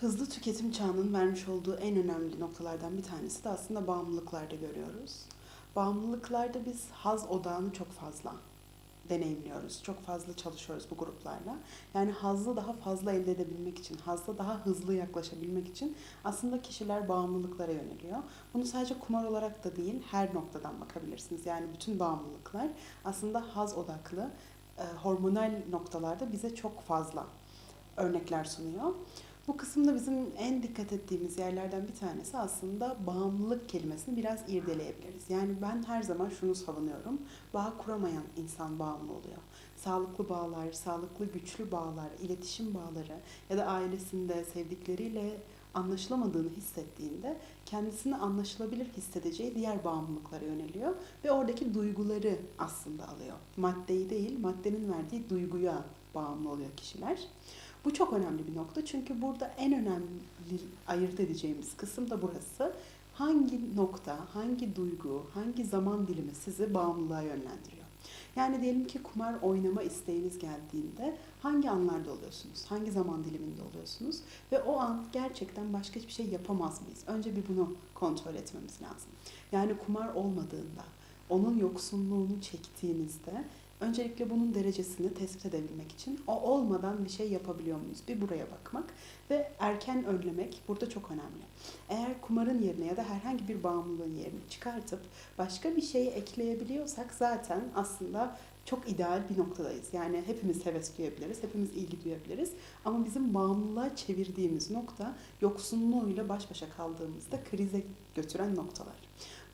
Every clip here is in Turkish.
Hızlı tüketim çağının vermiş olduğu en önemli noktalardan bir tanesi de aslında bağımlılıklarda görüyoruz. Bağımlılıklarda biz haz odağını çok fazla deneyimliyoruz. Çok fazla çalışıyoruz bu gruplarla. Yani hazzı daha fazla elde edebilmek için, hazla daha hızlı yaklaşabilmek için aslında kişiler bağımlılıklara yöneliyor. Bunu sadece kumar olarak da değil, her noktadan bakabilirsiniz. Yani bütün bağımlılıklar aslında haz odaklı, e, hormonal noktalarda bize çok fazla örnekler sunuyor. Bu kısımda bizim en dikkat ettiğimiz yerlerden bir tanesi aslında bağımlılık kelimesini biraz irdeleyebiliriz. Yani ben her zaman şunu savunuyorum. Bağ kuramayan insan bağımlı oluyor. Sağlıklı bağlar, sağlıklı güçlü bağlar, iletişim bağları ya da ailesinde sevdikleriyle anlaşılamadığını hissettiğinde kendisini anlaşılabilir hissedeceği diğer bağımlılıklara yöneliyor ve oradaki duyguları aslında alıyor. Maddeyi değil, maddenin verdiği duyguya bağımlı oluyor kişiler. Bu çok önemli bir nokta çünkü burada en önemli ayırt edeceğimiz kısım da burası. Hangi nokta, hangi duygu, hangi zaman dilimi sizi bağımlılığa yönlendiriyor? Yani diyelim ki kumar oynama isteğiniz geldiğinde hangi anlarda oluyorsunuz? Hangi zaman diliminde oluyorsunuz? Ve o an gerçekten başka hiçbir şey yapamaz mıyız? Önce bir bunu kontrol etmemiz lazım. Yani kumar olmadığında, onun yoksunluğunu çektiğinizde Öncelikle bunun derecesini tespit edebilmek için o olmadan bir şey yapabiliyor muyuz? Bir buraya bakmak ve erken önlemek burada çok önemli. Eğer kumarın yerine ya da herhangi bir bağımlılığın yerini çıkartıp başka bir şeyi ekleyebiliyorsak zaten aslında çok ideal bir noktadayız. Yani hepimiz heves duyabiliriz, hepimiz ilgi duyabiliriz. Ama bizim bağımlılığa çevirdiğimiz nokta yoksunluğuyla baş başa kaldığımızda krize götüren noktalar.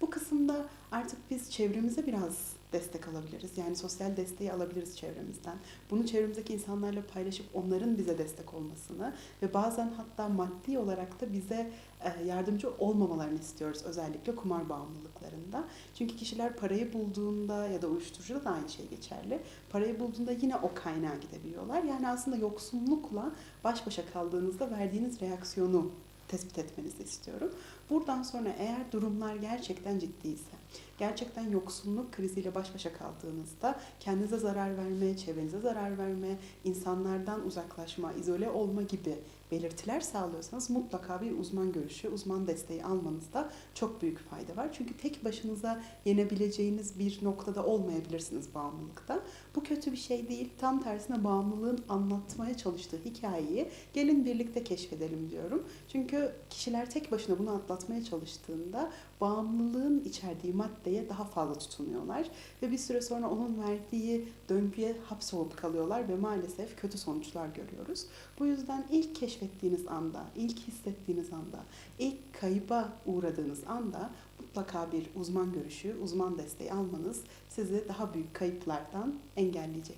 Bu kısımda artık biz çevremize biraz destek alabiliriz. Yani sosyal desteği alabiliriz çevremizden. Bunu çevremizdeki insanlarla paylaşıp onların bize destek olmasını ve bazen hatta maddi olarak da bize e, yardımcı olmamalarını istiyoruz özellikle kumar bağımlılıklarında. Çünkü kişiler parayı bulduğunda ya da uyuşturucuda da aynı şey geçerli. Parayı bulduğunda yine o kaynağa gidebiliyorlar. Yani aslında yoksunlukla baş başa kaldığınızda verdiğiniz reaksiyonu tespit etmenizi istiyorum. Buradan sonra eğer durumlar gerçekten ciddiyse, gerçekten yoksulluk kriziyle baş başa kaldığınızda kendinize zarar verme, çevrenize zarar verme, insanlardan uzaklaşma, izole olma gibi belirtiler sağlıyorsanız mutlaka bir uzman görüşü, uzman desteği almanızda çok büyük fayda var. Çünkü tek başınıza yenebileceğiniz bir noktada olmayabilirsiniz bağımlılıkta. Bu kötü bir şey değil. Tam tersine bağımlılığın anlatmaya çalıştığı hikayeyi gelin birlikte keşfedelim diyorum. Çünkü kişiler tek başına bunu atlatmaya çalıştığında bağımlılığın içerdiği maddeye daha fazla tutunuyorlar ve bir süre sonra onun verdiği döngüye hapsolup kalıyorlar ve maalesef kötü sonuçlar görüyoruz. Bu yüzden ilk keşfettiğiniz anda, ilk hissettiğiniz anda, ilk kayıba uğradığınız anda mutlaka bir uzman görüşü, uzman desteği almanız sizi daha büyük kayıplardan engelleyecektir.